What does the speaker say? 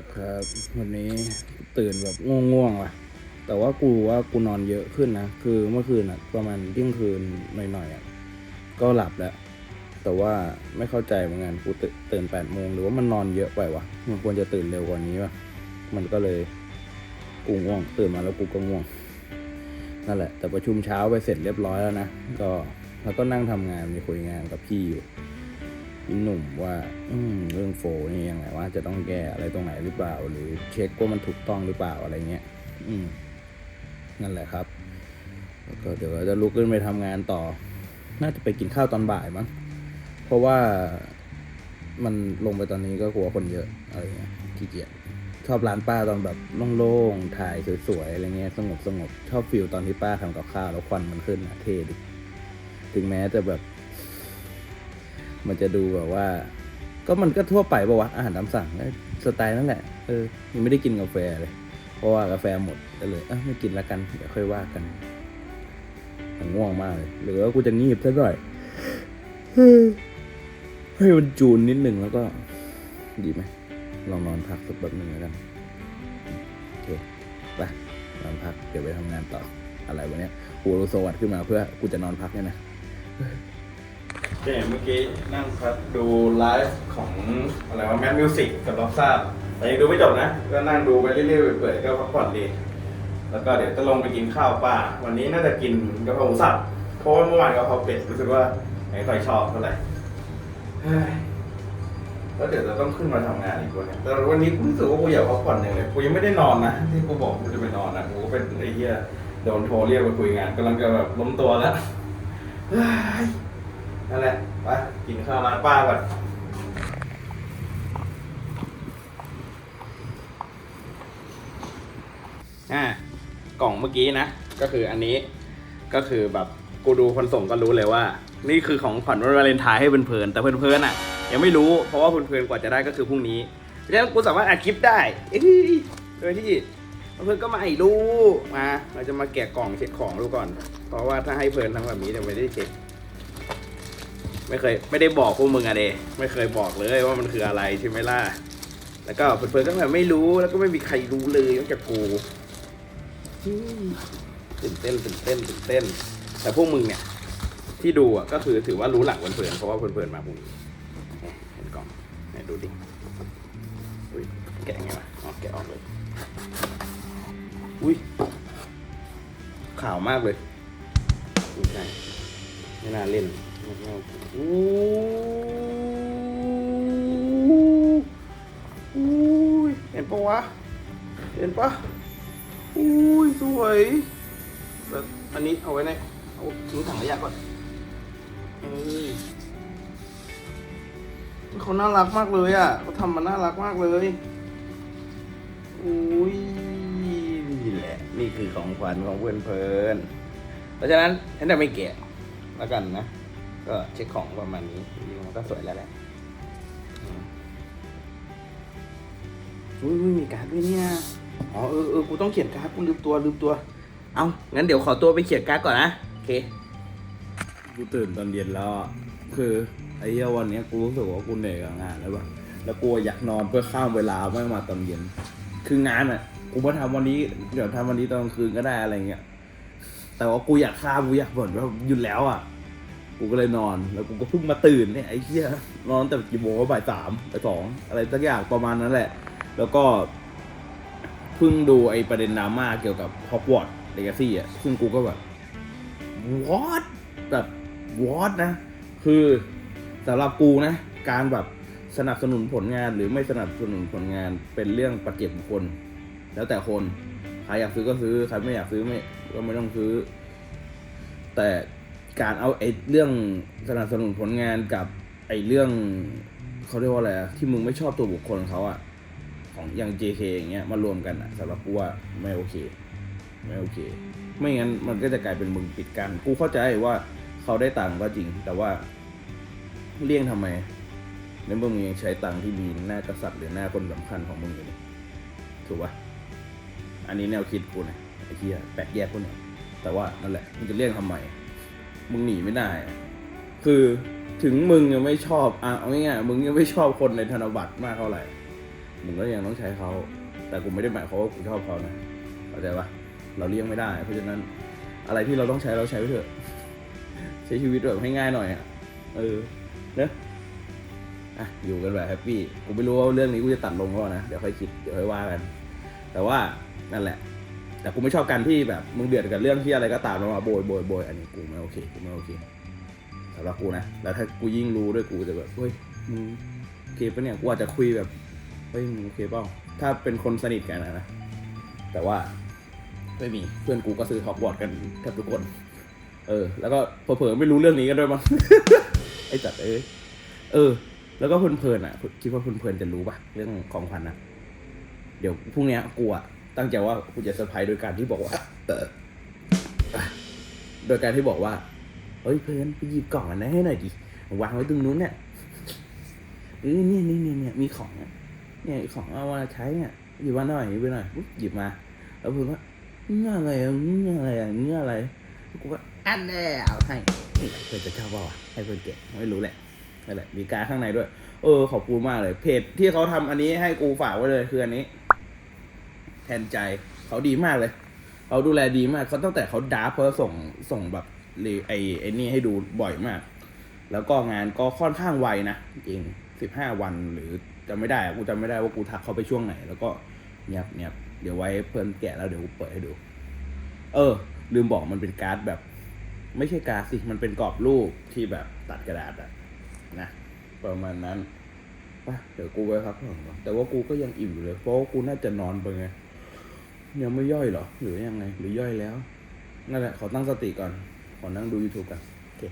กครับ วันนี้ตื่นแบบง่วงๆว่ะ แต่ว่ากูว่ากูนอนเยอะขึ้นนะ คือเมื่อคืนอะ ประมาณเที่ยงคืนหน่อยๆอะก็หลับแล้ว แต่ว่าไม่เข้าใจเหมือนกันกูตื่นแปดโมงหรือว่ามันนอนเยอะไปวะมันควรจะตื่นเร็วกว่านี้วะมันก็เลยกูง่วง ตื่นมาแล้วกูก็ง่วงนั่นแหละ แต่ประชุมเช้าไปเสร็จเรียบร้อยแล้วนะก็แล้วก็นั่งทำงานมีคุยงานกับพี่อยู่ พี่หนุ่มว่าอืเรื่องโฟนี่ยังไงว่าจะต้องแก้อะไรตรงไหนหรือเปล่า หรือเช็คว่ามันถูกต้องหรือเปล่าอะไรเงี้ยอืม นั่นแหละครับแล้วก็เดี๋ยวเราจะลุกขึ้นไปทำงานต่อ น่าจะไปกินข้าวตอนบ่ายมั้งเพราะว่ามันลงไปตอนนี้ก็กลัวคนเยอะอะไรเงี้ยขี้เกียจชอบร้านป้าตอนแบบโล่งๆ ถ่ายสวยๆ อะไรเงี้ย สงบสงบๆชอบฟิลตอนที่ป้าทำกับข้าวแล้วควันมันขึ้นอะเท่ดิ ถึงแม้จะแบบ มันจะดูแบบว่า ก็มันก็ทั่วไปปะวะอาหารตามสั่งสไตล์นั่นแหละเออยังไม่ได้กินกาแฟเลย เพราะว่ากาแฟหมดก็เลยเออไม่กินละกันเดี๋ยวค่อยว่ากันแต่ง่วงมากเลยหรือว่ากูจะงีบซะหน่อยให้มันจูนนิดหนึ่งแล้วก็ ดีไหมลองนอนพักสักแบบหนึ่งแล้วกันโอเคไปนอนพักเดี๋ยวไปทำงานต่ออะไรวะเนี้ยกูรู้สวัสดขึ้นมาเพื่อกูจะนอนพักเนี่ยนะ เจ๊เมื่อกี้นั่งครับดูไลฟ์ของอะไรวะแมทมิวสิกกับล็อกซ่าแต่ยังดูไม่จบนะ ก็นั่งดูไปเรื่อยๆเปื่อยๆก็พักผ่อนดี แล้วก็เดี๋ยวจะลงไปกินข้าวป่า วันนี้น่าจะกินกะเพราหมูสับเพราะว่าเมื่อวานกะเพราเป็ดรู้สึกว่าไม่ค่อยชอบเท่าไหร่แล้วเดี๋ยวจะต้องขึ้นมาทำงานอีกวันนี้แต่วันนี้กูรู้สึกว่ากูอยากพักผ่อนอย่างเลยกูยังไม่ได้นอนนะที่กูบอกกูจะไปนอนนะกูก็เป็นไอ้เหี้ยโดนโทรเรียกไปคุยงานกำลังจะแบบล้มตัวแล้ว นั่นแหละ ไป กินข้าวร้านป้าก่อน อ่ากล่องเมื่อกี้นะ ก็คืออันนี้ ก็คือแบบกูดูคนส่งก็รู้เลยว่า นี่คือของขวัญวันวาเลนไทน์ให้เพลินๆแต่เพลินๆอะ ยังไม่รู้ เพราะว่าเพลินๆกว่าจะได้ก็คือพรุ่งนี้เพราะฉะนั้นกูสามารถอัดคลิปได้โดยที่เพื่อนก็มาให้รู้มา เราจะมาแกะกล่องเช็คของดูก่อน เพราะว่าถ้าให้เพลินทั้งแบบนี้จะไม่ได้เช็ค ไม่เคยไม่ได้บอกพวกมึงอะเดไม่เคยบอกเลยว่ามันคืออะไรใช่ไหมล่ะ แล้วก็เพื่อนๆก็แบบไม่รู้แล้วก็ไม่มีใครรู้เลยนอกจากกูตื่นเต้นตื่นเต้นตื่นเต้น แต่พวกมึงเนี่ย ที่ดูอะก็คือถือว่ารู้หลักเพื่อนๆเพราะว่าเพื่อนๆมาพวกนี้เนี่ยเห็นกล่องไหนดูดิอุ้ยแกะไงวะอ๋อแกะออกเลย อุ้ยขาวมากเลยไม่ใช่ ไม่น่าเล่นอู้อู้ยเห็นปะวะ เห็นปะอุ้ยสวยแบบอันนี้เอาไว้ในเอาทิ้งถังขยะก่อนเอ้ยเขาน่ารักมากเลยอะเขาทำมาน่ารักมากเลยอุ้ยนี่แหละ นี่คือของขวัญของเพื่อนเพลินเพราะฉะนั้นฉันจะไม่แกะ แล้วกันนะ ก็เช็คของประมาณนี้จริงๆมันก็สวยแล้วแหละอืมอุ้ยอุ้ยมีการ์ดด้วยเนี่ย อ๋อเออเออกูต้องเขียนการ์ดกูลืมตัวลืมตัว เอางั้นเดี๋ยวขอตัวไปเขียนการ์ดก่อนนะ โอเค กูตื่นตอนเย็นแล้วอะคือไอ้เหี้ยวันเนี้ยกูรู้สึกว่ากูเหนื่อยกับงานแล้วแบบแล้วกูอยากนอนเพื่อข้ามเวลาไม่มาตอนเย็น คืองานอะ กูมาทำวันนี้เดี๋ยวทำวันนี้ตอนกลางคืนก็ได้อะไรเงี้ย แต่ว่ากูอยากข้ากูอยากบ่นว่าหยุดแล้วอะ กูก็เลยนอน แล้วกูก็เพิ่งมาตื่นเนี่ยไอ้เหี้ยนอนแต่กี่โมงวะบ่ายสามบ่ายสองอะไรสักอย่างประมาณนั้นแหละ แล้วก็เพิ่งดูไอ้ประเด็นดราม่าเกี่ยวกับฮอกวอตส์เลกาซี่อะ ซึ่งกูก็แบบ what แบบ what นะ คือสำหรับกูนะ การแบบสนับสนุนผลงานหรือไม่สนับสนุนผลงานเป็นเรื่องปัจเจกบุคคล แล้วแต่คน ใครอยากซื้อก็ซื้อใครไม่อยากซื้อไม่ก็ไม่ต้องซื้อ แต่การเอาไอ้เรื่องสนับสนุนผลงานกับไอ้เรื่องเขาเรียกว่าอะไรที่มึงไม่ชอบตัวบุคคลเขาอะของอย่าง JK อย่างเงี้ยมารวมกันอะสำหรับกูว่าไม่โอเค ไม่โอเค ไม่งั้นมันก็จะกลายเป็นมึงปิดกัน กูเข้าใจว่าเขาได้ตังค์ก็จริง แต่ว่าเลี่ยงทำไมในเมื่อมึงยังใช้ตังค์ที่มีหน้ากษัตริย์หรือหน้าคนสำคัญของมึงอยู่นี่ถูกปะ อันนี้แนวคิดกูนะไอ้เหี้ยแปลกแยกกูเนี่ยแต่ว่านั่นแหละมึงจะเลี่ยงทำไมมึงหนีไม่ได้ คือถึงมึงยังไม่ชอบอะเอาง่ายๆมึงยังไม่ชอบคนในธนบัตรมากเท่าไหร่มึงก็ยังต้องใช้เขา แต่กูไม่ได้หมายความว่ากูชอบเขานะเข้าใจปะเราเลี่ยงไม่ได้ เพราะฉะนั้นอะไรที่เราต้องใช้เราใช้ไปเถอะ ใช้ชีวิตแบบให้ง่ายหน่อยอะเออเนอะอะอยู่กันแบบแฮปปี้กูไม่รู้ว่าเรื่องนี้กูจะตัดลงก็นะ เดี๋ยวค่อยคิดเดี๋ยวค่อยว่ากัน แต่ว่านั่นแหละ แต่กูไม่ชอบการที่แบบมึงเดือดกับเรื่องที่อะไรก็ตามแล้วมาโบยโบยโบยอันนี้กูไม่โอเคกูไม่โอเคสำหรับกูนะแล้วถ้ากูยิ่งรู้ด้วยกูจะแบบเฮ้ยมึงโอเคปะเนี่ยกูอาจจะคุยแบบเฮ้ยมึงโอเคเปล่าถ้าเป็นคนสนิทกันนะ แต่ว่าไม่มีเพื่อนกูก็ซื้อฮอกวอตส์กันแทบทุกคน เออ แล้วก็เผลอๆไม่รู้เรื่องนี้กันด้วยมั้งไอ้จัดเอ้ยเออ แล้วก็เพลินๆอะคิดว่าเพลินๆจะรู้ป่ะเรื่องของขวัญอะ เดี๋ยวพรุ่งนี้กูอะตั้งใจว่ากูจะเซอร์ไพรส์โดยการที่บอกว่าโดยการที่บอกว่าเฮ้ยเพื่อนไปหยิบกล่องอันนั้นให้หน่อยดิวางไว้ตรงนู้นเนี่ยเออเนี่ยเนี่ยเนี่ยมีของเนี่ยของเอามาใช้เนี่ยหยิบมาหน่อยหยิบมาหน่อยปุ๊บหยิบมา แล้วเพื่อนก็เงี้ยอะไรเงี้ยอะไรเงี้ยอะไรกูก็อันแน่เอาให้เพื่อนจะชอบเปล่าให้เพื่อนเก็บไม่รู้แหละนั่นแหละมีการข้างในด้วย เออขอบคุณมากเลย เพจที่เขาทำอันนี้ให้กูฝากไว้เลยคืออันนี้ แทนใจเขาดีมากเลย เขาดูแลดีมากเขาตั้งแต่เขาดาร์ฟเขาส่งส่งแบบไอไอนี่ให้ดูบ่อยมาก แล้วก็งานก็ค่อนข้างไวนะจริงสิบห้าวันหรือจำไม่ได้กูจำไม่ได้ว่ากูทักเขาไปช่วงไหน แล้วก็เงียบเงียบเดี๋ยวไว้เพิ่นแกะแล้วเดี๋ยวกูเปิดให้ดู เออ ลืมบอกมันเป็นการ์ดแบบ ไม่ใช่การ์ดสิมันเป็นกรอบรูปที่แบบตัดกระดาษอะนะประมาณนั้นไปเดี๋ยวกูไปพักผ่อนก่อนแต่ว่ากูก็ยังอิ่มอยู่เลย เพราะว่ากูน่าจะนอนไปไง ยังไม่ย่อยเหรอ หรือยังไง หรือย่อยแล้ว นั่นแหละ ขอตั้งสติก่อน ขอนั่งดู YouTube กัน โอเค